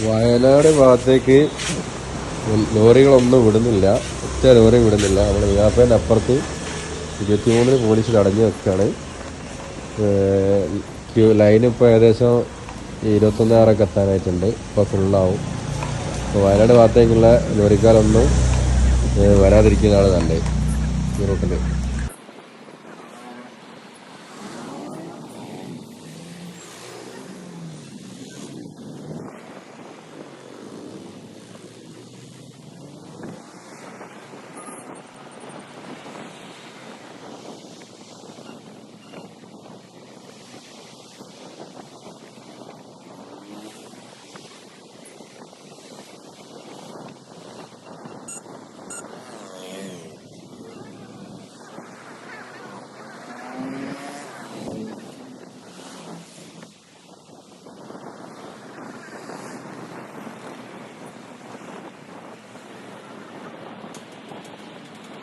വയനാട് ഭാഗത്തേക്ക് ലോറികളൊന്നും വിടുന്നില്ല. ഒറ്റ ലോറി വിടുന്നില്ല. നമ്മുടെ വിയാപ്പേന്റെ അപ്പുറത്ത് ഇരുപത്തിമൂന്നിന് പോലീസിൽ അടഞ്ഞു വെക്കുകയാണ് ലൈൻ ഇപ്പോൾ ഏകദേശം ഇരുപത്തൊന്നാറൊക്കെ എത്താനായിട്ടുണ്ട്. ഇപ്പോൾ ഫുള്ളാവും അപ്പോൾ വയനാട് ഭാഗത്തേക്കുള്ള ലോറിക്കാരൊന്നും വരാതിരിക്കുന്നതാണ് നല്ലത് ഈ റൂട്ടിൽ